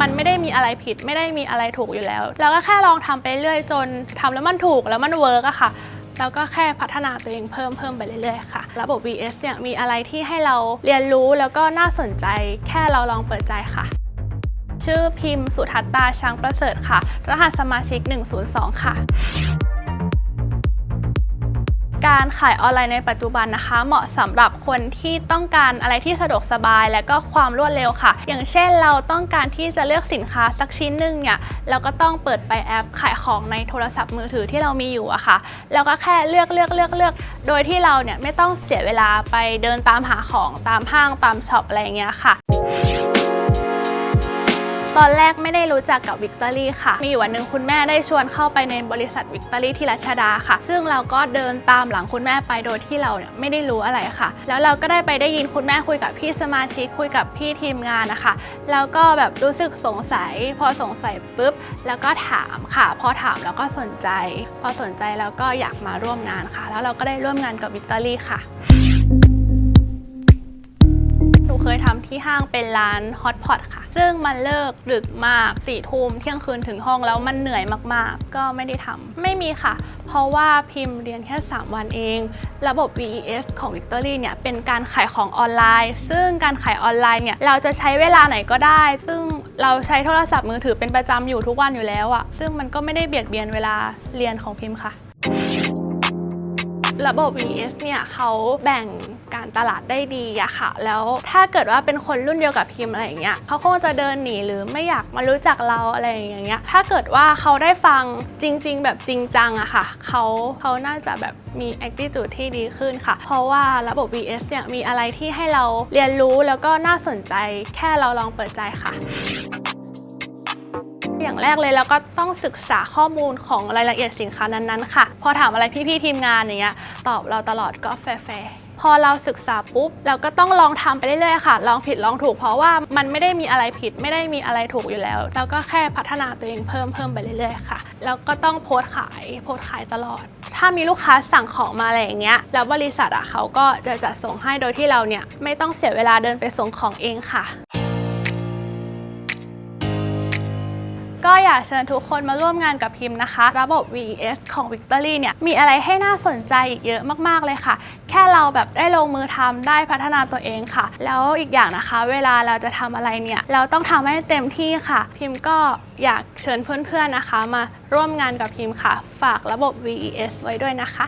มันไม่ได้มีอะไรผิด ไม่ได้มีอะไรถูกอยู่แล้ว เราก็แค่ลองทำไปเรื่อยจนทำแล้วมันถูกแล้วมันเวิร์กอะค่ะแล้วก็แค่พัฒนาตัวเองเพิ่มเพิ่มไปเรื่อยๆค่ะ ระบบ VS เนี่ยมีอะไรที่ให้เราเรียนรู้แล้วก็น่าสนใจแค่เราลองเปิดใจค่ะ ชื่อพิมพ์สุทัตตาช้างประเสริฐค่ะ รหัสสมาชิก 102 ค่ะ การขายออนไลน์ในปัจจุบันนะคะ เหมาะสำหรับคนที่ต้องการอะไรที่สะดวกสบาย และก็ความรวดเร็วค่ะ อย่างเช่นเราต้องการที่จะเลือกสินค้าสักชิ้นหนึ่งเนี่ยเราก็ต้องเปิดไปแอปขายของในโทรศัพท์มือถือที่เรามีอยู่อะค่ะ แล้วก็แค่เลือกเลือกเลือกเลือก โดยที่เราเนี่ยไม่ต้องเสียเวลาไปเดินตามหาของตามห้างตามช็อปอะไรเงี้ยค่ะ ตอนแรกไม่ได้รู้จักกับวิกตอรี่ค่ะ มีอยู่วันหนึ่งคุณแม่ได้ชวนเข้าไปในบริษัทวิกตอรี่ที่รัชดาค่ะ ซึ่งเราก็เดินตามหลังคุณแม่ไปโดยที่เราเนี่ยไม่ได้รู้อะไรค่ะ แล้วเราก็ได้ไปได้ยินคุณแม่คุยกับพี่สมาชิกคุยกับพี่ทีมงานนะคะ แล้วก็แบบรู้สึกสงสัย พอสงสัยปุ๊บ แล้วก็ถามค่ะ พอถามแล้วก็สนใจ พอสนใจแล้วก็อยากมาร่วมงานค่ะ แล้วเราก็ได้ร่วมงานกับวิกตอรี่ค่ะหนูเคยทำที่ห้างเป็นร้านฮอตพอตค่ะ ซึ่งมันเลิกดึกมากสี่ทุ่มเที่ยงคืนถึงห้องแล้วมันเหนื่อยมากๆ ก็ไม่ได้ทำไม่มีค่ะ เพราะว่าพิมพ์เรียนแค่ 3 วันเอง ระบบ VES ของ Victory เนี่ยเป็นการขายของออนไลน์ ซึ่งการขายออนไลน์เนี่ยเราจะใช้เวลาไหนก็ได้ ซึ่งเราใช้โทรศัพท์มือถือเป็นประจำอยู่ทุกวันอยู่แล้วอะซึ่งมันก็ไม่ได้เบียดเบียนเวลาเรียนของพิมพ์ค่ะ ระบบ VS เนี่ยเขาแบ่งการตลาดได้ดีอะค่ะ แล้วถ้าเกิดว่าเป็นคนรุ่นเดียวกับพิมพ์อะไรอย่างเงี้ยเขาคงจะเดินหนีหรือไม่อยากมารู้จักเราอะไรอย่างเงี้ย ถ้าเกิดว่าเขาได้ฟังจริง ๆ แบบจริงจังอะค่ะเขาเขาน่าจะแบบมี attitude ที่ดีขึ้นค่ะ เพราะว่าระบบ VS เนี่ยมีอะไรที่ให้เราเรียนรู้แล้วก็น่าสนใจแค่เราลองเปิดใจค่ะ อย่างแรกเลยเราก็ต้องศึกษาข้อมูลของรายละเอียดสินค้านั้นๆค่ะ พอถามอะไรพี่ๆทีมงานอย่างเงี้ยตอบเราตลอดก็แฟร์ๆพอเราศึกษาปุ๊บ เราก็ต้องลองทำไปเรื่อยๆค่ะ ลองผิดลองถูกเพราะว่ามันไม่ได้มีอะไรผิดไม่ได้มีอะไรถูกอยู่แล้ว เราก็แค่พัฒนาตัวเองเพิ่มเพิ่มไปเรื่อยๆค่ะแล้วก็ต้องโพสขายโพสขายตลอด ถ้ามีลูกค้าสั่งของมาอะไรอย่างเงี้ยแล้วบริษัทอะเขาก็จะจัดส่งให้โดยที่เราเนี่ยไม่ต้องเสียเวลาเดินไปส่งของเองค่ะ ก็อยากเชิญทุกคนมาร่วมงานกับพิมพ์นะคะ ระบบ VES ของ Victory เนี่ยมีอะไรให้น่าสนใจอีกเยอะมากๆเลยค่ะ แค่เราแบบได้ลงมือทำได้พัฒนาตัวเองค่ะ แล้วอีกอย่างนะคะ เวลาเราจะทำอะไรเนี่ย เราต้องทำให้เต็มที่ค่ะ พิมพ์ก็อยากเชิญเพื่อนๆนะคะ มาร่วมงานกับพิมพ์ค่ะ ฝากระบบ VES ไว้ด้วยนะคะ